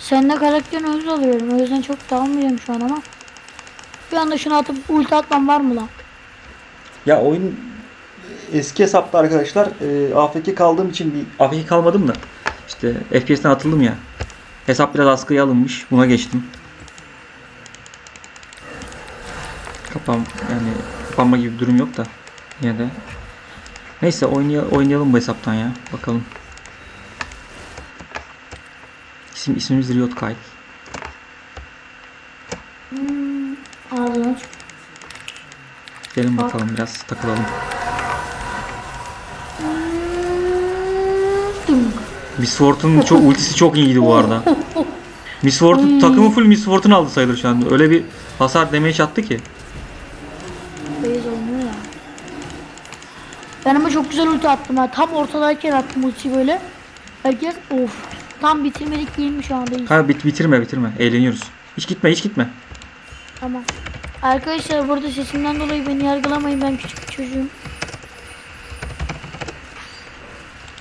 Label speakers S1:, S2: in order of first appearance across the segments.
S1: Seninle karakterin özür alıyorum. O yüzden çok dalmayacağım şu an ama. Bir anda şunu atıp ulti atmam var mı lan?
S2: Ya oyun eski hesapta arkadaşlar e, AFK kaldığım için bir AFK kalmadım da işte FPS'ten atıldım ya. Hesap biraz askıya alınmış. Buna geçtim. Kapan yani kapanma gibi bir durum yok da yine de. Neyse oynay oynayalım bu hesaptan ya. Bakalım. İsim ismimiz Riot Kyle.
S1: Çık.
S2: Gelin bakalım biraz takılalım. Miss Fortune çok ultisi çok iyiydi bu arada. Miss Fortune takımı full Miss Fortune aldı sayılır şu anda. Öyle bir hasar damage attı ki.
S1: Ben ama çok güzel ulti attım ha. Tam ortadayken attım ultiyi böyle. Herkes of. Tam bitirmedik değil mi şu anda? İyi.
S2: Ha bit bitirme bitirme. Eğleniyoruz. Hiç gitme hiç gitme.
S1: Tamam. Arkadaşlar burada sesimden dolayı beni yargılamayın. Ben küçük bir çocuğum.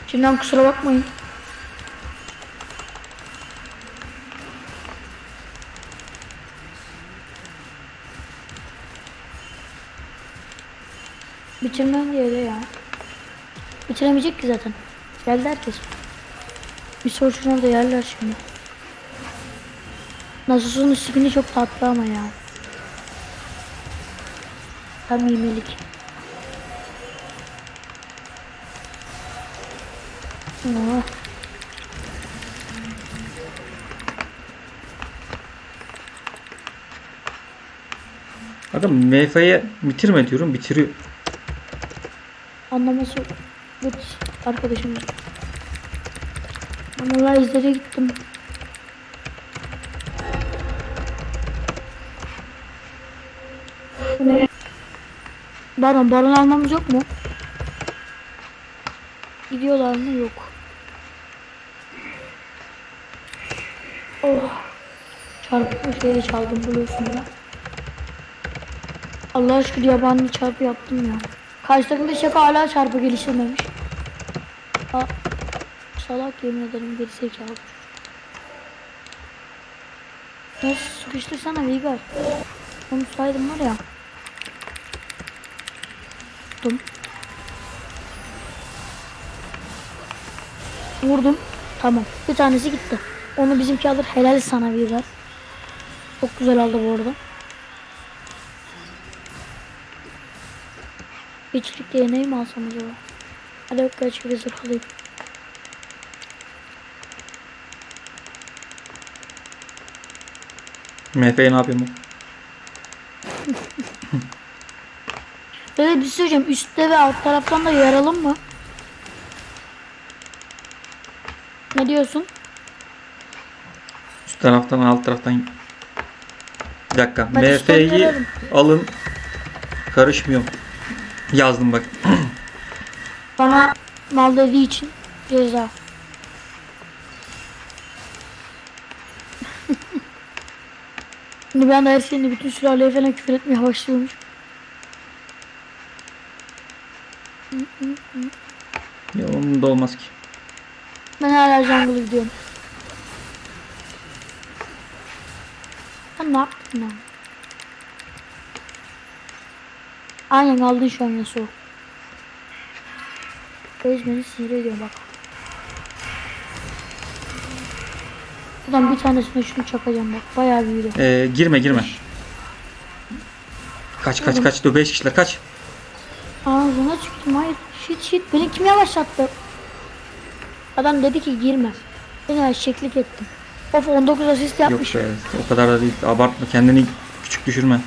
S1: Şimdiden kusura bakmayın. Bitirmem diye de ya. Bitiremeyecek ki zaten. Geldi herkes. Bir soruşun orada yerler şimdi. Nasus'un skini çok tatlı ama ya. Tam yemelik. Oh.
S2: Adam MF'ye bitirme diyorum bitiriyor.
S1: Anlaması evet arkadaşım. Ben olay izlere gittim. Baron, baron almamız yok mu? Gidiyorlar mı? Yok. Oh. Çarpı şeyi çaldım biliyorsun ya. Allah aşkına yabancı çarpı yaptım ya. Karşı takımda şaka hala çarpı geliştirmemiş. Salak yemin ederim geri zekalı. Nasıl sıkıştırsana Vigar. Onu saydım var ya. Vurdum. Vurdum. Tamam. Bir tanesi gitti. Onu bizimki alır. Helal sana Vigar. Çok güzel aldı bu arada. İçlik DNA'yı mi alsam acaba? Hadi yok kaç bir zırh
S2: MF'ye ne yapayım?
S1: Böyle bir şey söyleyeceğim. Üstte ve alt taraftan da yaralım mı? Ne diyorsun?
S2: Üst taraftan alt taraftan. Bir dakika.
S1: Ben
S2: MF'yi
S1: yararım.
S2: alın. Karışmıyorum. Yazdım bak.
S1: Bana mal dediği için ceza. Şimdi ben de her şeyini bütün sülaleye falan küfür etmeye başlıyormuş.
S2: ya onun da olmaz ki.
S1: Ben hala jungle'a gidiyorum. Sen ne yaptın lan? Aynen aldın şu an Yasuo. Reis beni sinir ediyor bak. Buradan bir tanesine şunu çakacağım bak. Bayağı büyüdü.
S2: Ee, girme girme. Kaç kaç kaç. 5 kişiler kaç.
S1: Ağzına çıktım hayır. Shit shit beni kim yavaşlattı? Adam dedi ki girme. Beni eşeklik ettim. Of 19 asist
S2: Yok
S1: yapmış.
S2: be. O kadar da değil. Abartma. Kendini küçük düşürme.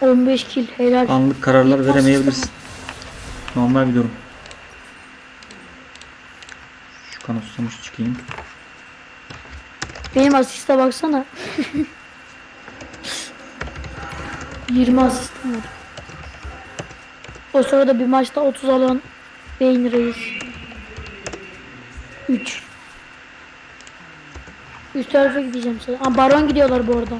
S1: 15 kill helal.
S2: Anlık kararlar veremeyebilirsin. Normal bir durum. Şu kanı susamış çıkayım.
S1: Benim asiste baksana. 20 asistim var. O sırada bir maçta 30 alan Beyin Reis. 3. Üst tarafa gideceğim sana. Aa, baron gidiyorlar bu arada.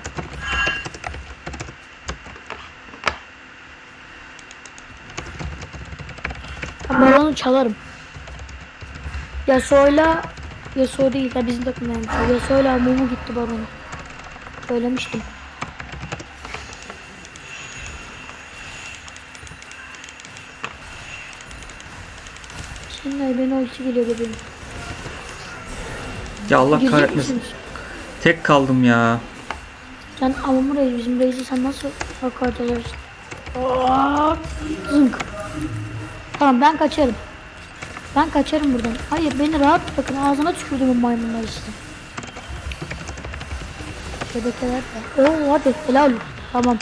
S1: Baronu çalarım. Yasuo'yla Yasuo değil ya bizim takımdaymış. o. Yasuo'yla Mumu gitti barona. Söylemiştim. Şimdi beni ulti geliyor bebeğim.
S2: Ya Allah
S1: Girecek
S2: kahretmesin.
S1: misiniz?
S2: Tek kaldım ya.
S1: Sen Amamı Reis bizim Reis'i sen nasıl hakaret edersin? Zınk. Tamam ben kaçarım. Ben kaçarım buradan. Hayır beni rahat bakın ağzına tükürdüm bu maymunları size. Şebekeler de. Oo hadi helal. Tamam.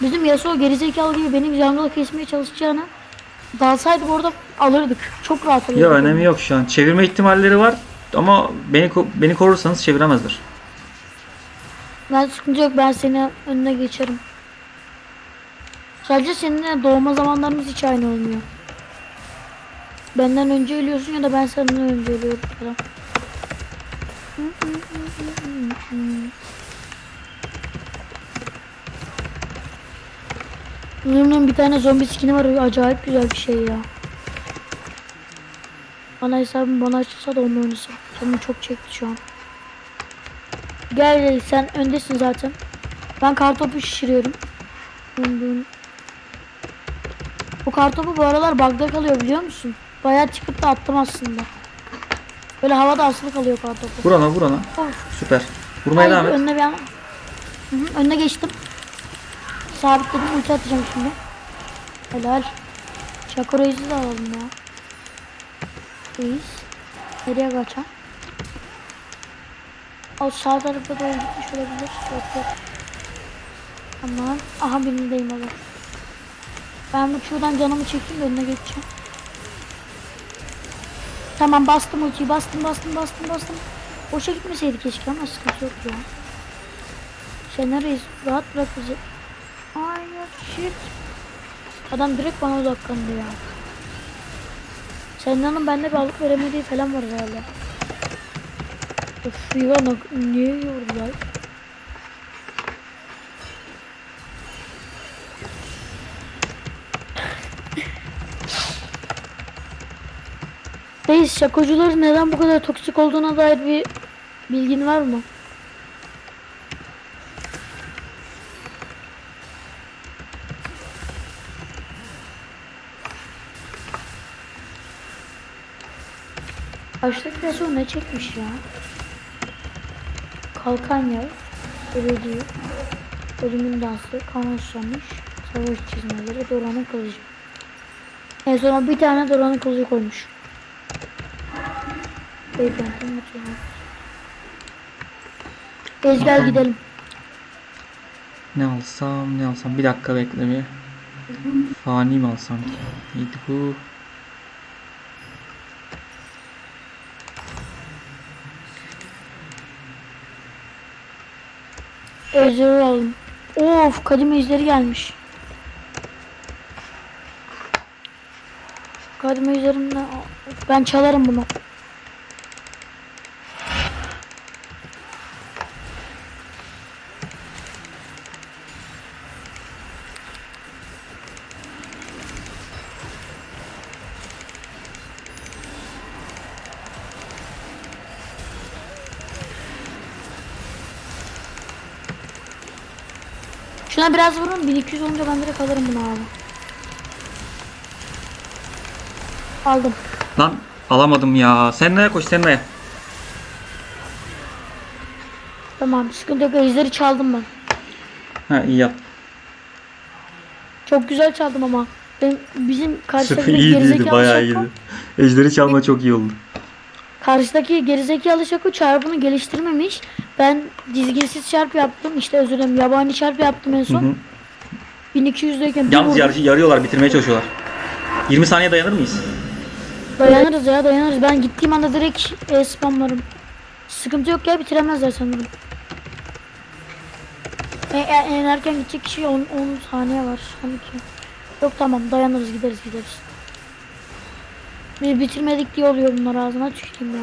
S1: Bizim Yasuo gerizekalı gibi benim jungle kesmeye çalışacağına dalsaydık orada alırdık. Çok rahat alırdık.
S2: Ya önemi yok şu an. Çevirme ihtimalleri var ama beni beni korursanız çeviremezler.
S1: Ben sıkıntı yok ben seni önüne geçerim. Sadece seninle doğma zamanlarımız hiç aynı olmuyor. Benden önce ölüyorsun ya da ben senden önce ölüyorum falan. Nur'un bir tane zombi skini var acayip güzel bir şey ya. Bana hesabım bana açılsa da onu oynasam. Canım çok çekti şu an. Gel sen öndesin zaten. Ben kartopu şişiriyorum. Bu kartopu bu aralar bug'da kalıyor biliyor musun? Bayağı çıkıp da attım aslında. Böyle havada asılı kalıyor kartopu.
S2: Vur ona vur ona.
S1: Of.
S2: Süper. Vurmaya devam et.
S1: önüne bir an... Hı hı, önüne geçtim. Sabitledim ulti atacağım şimdi. Helal. Şako Reis'i de alalım ya. Reis. Nereye kaçar? O sağ tarafa doğru gitmiş olabilir. Yok yok. Tamam. Aha birindeyim abi. Ben bu şuradan canımı çekeyim de önüne geçeceğim. Tamam bastım ultiyi bastım bastım bastım bastım. Boşa gitmeseydi keşke ama sıkıntı yok ya. Nereyiz? Rahat bırak bizi. Hayır shit. Adam direkt bana odaklandı ya. Senin bende bir alıp veremediği falan var herhalde. Of yılan niye yiyordu Reis şakocuların neden bu kadar toksik olduğuna dair bir bilgin var mı? Baştaki resul ne çekmiş ya? Kalkan yer, ölüdüğü, ölümün dansı, kan susamış, savaş çizmeleri, Doran'ın kılıcı. En sonra bir tane Doran'ın kılıcı koymuş. Beyefendi mutluyum. Biz gel gidelim.
S2: Ne alsam ne alsam. Bir dakika bekle bir. Fani mi alsam? Neydi bu?
S1: Ejderi alalım. Of kadim ejderi gelmiş. Kadim ejderimle ben çalarım bunu. Şuna biraz vurun 1200 olunca ben direkt alırım bunu abi. Aldım.
S2: Lan alamadım ya. Sen neye koş sen neye?
S1: Tamam sıkıntı yok ejderi çaldım ben.
S2: Ha iyi yap.
S1: Çok güzel çaldım ama. Benim, bizim karşıdaki
S2: iyi değildi
S1: gerizekalı
S2: bayağı iyiydi. Ejderi çalma çok iyi oldu.
S1: Karşıdaki gerizekalı şako çarpını geliştirmemiş. Ben dizginsiz çarp yaptım. İşte özür dilerim yabani çarp yaptım en
S2: Hı
S1: son.
S2: hı.
S1: 1200'deyken bir
S2: Yalnız yarışı yarıyorlar bitirmeye çalışıyorlar. 20 saniye dayanır mıyız?
S1: Dayanırız ya dayanırız. Ben gittiğim anda direkt e, spamlarım. Sıkıntı yok ya bitiremezler sanırım. E, e, en erken gidecek kişi 10, 10 saniye var. 12. Yok tamam dayanırız gideriz gideriz. Biz bitirmedik diye oluyor bunlar ağzına tüküreyim ya.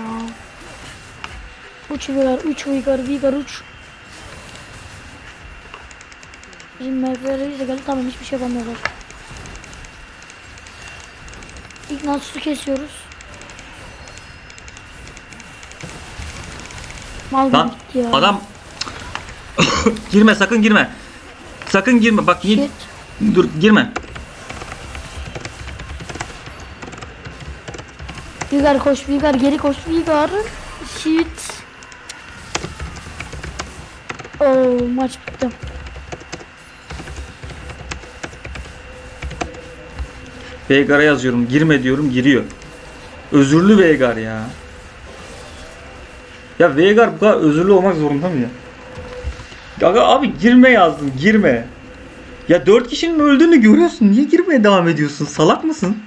S1: Uç Vigar, uç Vigar, Vigar uç. Bizim MFR'leri de geldi. Tamam hiçbir şey yapamıyorlar. İgnatius'u kesiyoruz. Mal
S2: Lan
S1: gitti ya.
S2: adam girme sakın girme. Sakın girme bak
S1: gir.
S2: Dur girme.
S1: Vigar koş Vigar geri koş Vigar. Shit. Oo maç bitti.
S2: Veigar'a yazıyorum. Girme diyorum. Giriyor. Özürlü Veigar ya. Ya Veigar bu kadar özürlü olmak zorunda mı ya? Ya abi girme yazdın. Girme. Ya dört kişinin öldüğünü görüyorsun. Niye girmeye devam ediyorsun? Salak mısın?